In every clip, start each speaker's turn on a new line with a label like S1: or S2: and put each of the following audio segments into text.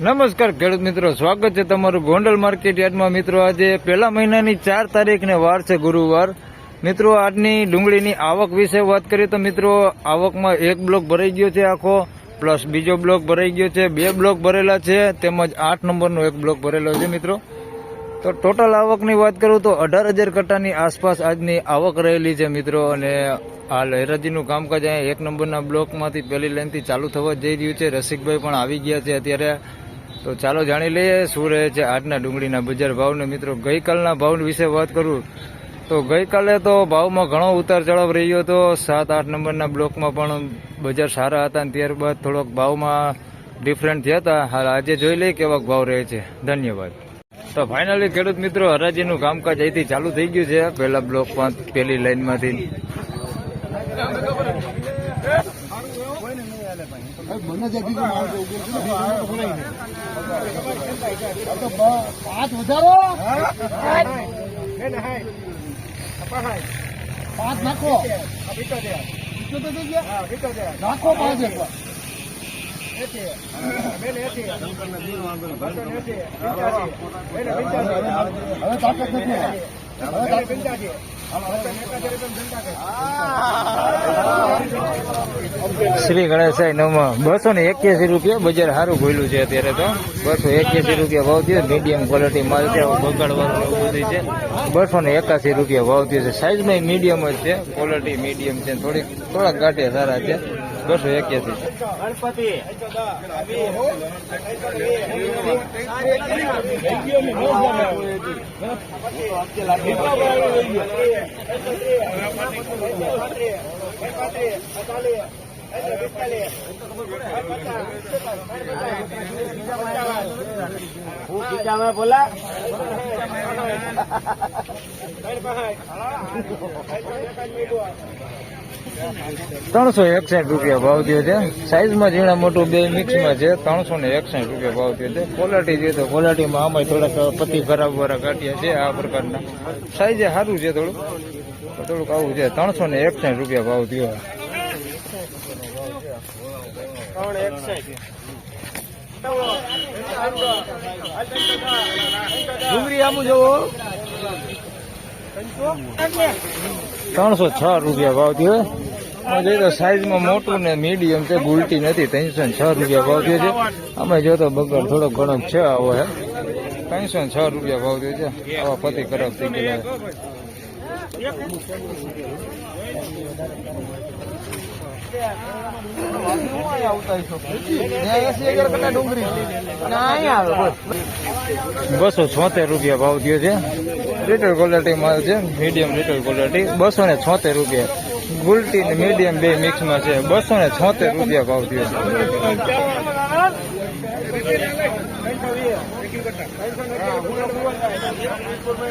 S1: નમસ્કાર ખેડૂત મિત્રો, સ્વાગત છે તમારું ગોંડલ માર્કેટ યાર્ડમાં. મિત્રો, આજે પહેલા મહિનાની ચાર તારીખને વાર છે ગુરુવાર. મિત્રો, આજની ડુંગળીની આવક વિશે વાત કરીએ તો મિત્રો, આવકમાં એક બ્લોક ભરાઈ ગયો છે આખો, પ્લસ બીજો બ્લોક ભરાઈ ગયો છે. બે બ્લોક ભરેલા છે, તેમજ આઠ નંબરનો એક બ્લોક ભરેલો છે, મિત્રો. તો ટોટલ આવકની વાત કરું તો અઢાર હજાર કટ્ટાની આસપાસ આજની આવક રહેલી છે, મિત્રો. અને આ લહેરાજીનું કામકાજ અહીંયા એક નંબરના બ્લોકમાંથી પહેલી લાઈનથી ચાલુ થવા જઈ રહ્યું છે. રસિકભાઈ પણ આવી ગયા છે અત્યારે. તો ચાલો જાણી લઈએ શું રહે છે આજના ડુંગળીના બજાર ભાવને. મિત્રો, ગઈકાલના ભાવ વિશે વાત કરું. તો ગઈકાલે તો ભાવમાં ઘણો ઉતાર ચઢાવ રહ્યો હતો. સાત, આઠ નંબરના બ્લોકમાં પણ બજાર સારા હતા અને ત્યારબાદ થોડોક ભાવમાં ડિફરન્ટ થયા હતા. હાલ આજે જોઈ લઈએ કેવા ભાવ રહે છે. ધન્યવાદ. તો ફાઇનલી ખેડૂત મિત્રો, હરાજીનું કામકાજ અહીંથી ચાલુ થઈ ગયું છે. પહેલા બ્લોકમાં પહેલી લાઈનમાંથી
S2: મને બ- પાંચ વધારો પાંચ નાખો? નાખો પાંચ એકવાર. હવે તાકાત નથી. હવે તાકાત
S1: શ્રી ગણેશાય નવમાં બસો ને એક્યાસી રૂપિયા બજાર સારું ખોલ્યું છે અત્યારે તો. બસો એક્યાસી રૂપિયા ભાવ થયો. મીડિયમ ક્વોલિટી માલ છે બગાડવાનું છે. બસો ને એકાસી રૂપિયા ભાવ થયો છે. સાઇઝમાં મીડિયમ જ છે. ક્વોલિટી મીડિયમ છે થોડીક, થોડાક ગાંઠિયા સારા છે. બસો એક્યાસી ત્રણસો એકસઠ રૂપિયા ભાવ થયો છે. સાઈઝમાં ઝીણા મોટું બે મિક્સમાં છે. ત્રણસો ને એકસાઠ રૂપિયા ભાવ થયો છે. ક્વોલિટી જોઈએ તો ક્વોલિટીમાં આમાં થોડાક પતિ ખરાબ વાળા કાઢ્યા છે આ પ્રકારના. સાઈઝ સારું છે થોડુંક. થોડુંક આવું છે. ત્રણસો ને એકસઠ રૂપિયા ભાવ થયો.
S2: ડુંગળી આમું જોવો.
S1: ત્રણસો છ રૂપિયા ભાવ થયો જોઈએ તો સાઈઝમાં મોટું ને મીડિયમ છે ગુલટી નથી, ત્રણસો છ રૂપિયા ભાવ થયો છે. અમે જો તો બગડ થોડોક ઘણો છે આવો હે. ત્રણસો છ રૂપિયા ભાવ થયો છે. આવા પતિ ખરાબ થઈ ગયા
S2: બસ
S1: છોતેર રૂપિયા ભાવ થયો છે. લિટર ક્વોલિટી માલ છે મીડિયમ લિટર ક્વોલિટી બસો ને છોતેર રૂપિયા. ગુલટી ને મીડિયમ બે મિક્સમાં છે. બસો ને છોતેર રૂપિયા ભાવ થયો છે.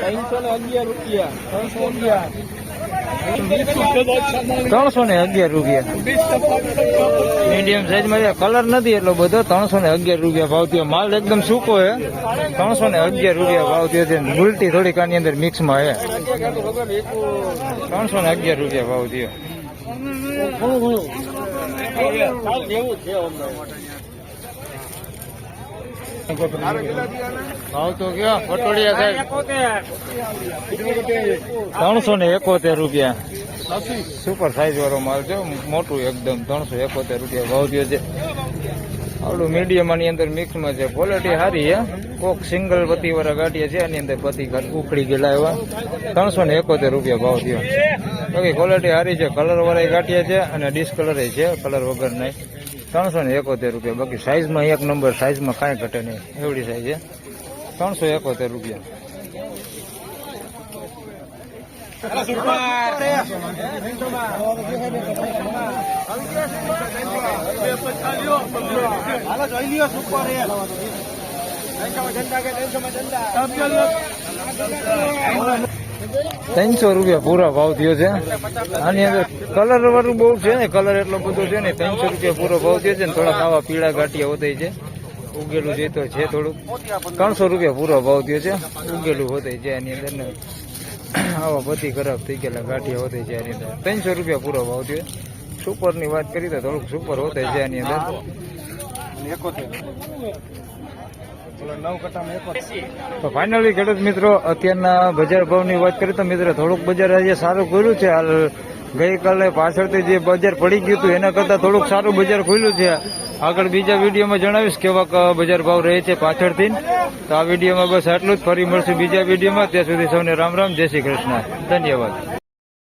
S2: ત્રણસો ને અગિયાર રૂપિયા. ત્રણસો અગિયાર
S1: ત્રણસો ને અગિયાર રૂપિયા મીડિયમ સાઈઝમાં કલર નથી એટલો બધો. ત્રણસો ને અગિયાર રૂપિયા ભાવ થયો. માલ એકદમ સૂકો છે ત્રણસો ને અગિયાર રૂપિયા ભાવ થયો છે. ગુલટી થોડીક આની અંદર મિક્સમાં છે ત્રણસો ને અગિયાર રૂપિયા ભાવ થયો. ભાવ તો કયો? પટોળિયા સાહેબ. ત્રણસો ને એકોતેર રૂપિયા. સુપર સાઈઝ વાળો માલ છે મોટું એકદમ ત્રણસો એકોતેર રૂપિયા ભાવ થયો છે. આવડું મીડિયમ આની અંદર મિક્સમાં છે. ક્વોલિટી સારી હે કોક સિંગલ પતિ વાળા ગાંઠિયા છે એની અંદર પતિ ઉખડી ગયેલા એવા. ત્રણસો ને એકોતેર રૂપિયા ભાવ થયો. બાકી ક્વોલિટી સારી છે. કલર વાળા ગાંઠિયા છે અને ડિસ્કલર છે. કલર વગર નહીં. ત્રણસો ને એકોતેર રૂપિયા. બાકી સાઈઝમાં એક નંબર સાઈઝમાં કાંઈ ઘટે નહીં. એવડી સાઈઝ છે. ત્રણસો એકોતેર રૂપિયા.
S2: એ
S1: ત્રણસો રૂપિયા પૂરા ભાવ થયો છે. આની અંદર કલર વાળું બહુ છે ને કલર એટલો બધો છે ને, ત્રણસો રૂપિયા પૂરો ભાવ થયો છે ને, થોડાક આવા પીળા ગાંઠિયા હોતાય છે. ઉગેલું જે તો છે થોડુંક. ત્રણસો રૂપિયા પૂરો ભાવ થયો છે. ઉગેલું હોતાય છે આની અંદર ને. આવા બધી ખરાબ થઈ ગયેલા ગાંઠિયા હોતાય છે આની અંદર. ત્રણસો રૂપિયા પૂરો ભાવ થયો. સુપરની વાત કરી તો થોડુંક સુપર હોતાય છે આની અંદર. તો ફાઇનલી ખેડૂત મિત્રો, અત્યારના બજાર ભાવની વાત કરીએ તો મિત્રો, થોડુંક બજાર આજે સારું ખુલ્યું છે. હાલ ગઈકાલે પાછળથી જે બજાર પડી ગયું હતું, એના કરતાં થોડુંક સારું બજાર ખુલ્યું છે. આગળ બીજા વિડીયોમાં જણાવીશ કેવાક બજાર ભાવ રહે છે પાછળથી. તો આ વિડીયોમાં બસ આટલું જ. ફરી મળશું બીજા વિડીયોમાં. ત્યાં સુધી સૌને રામ રામ. જય શ્રી કૃષ્ણ. ધન્યવાદ.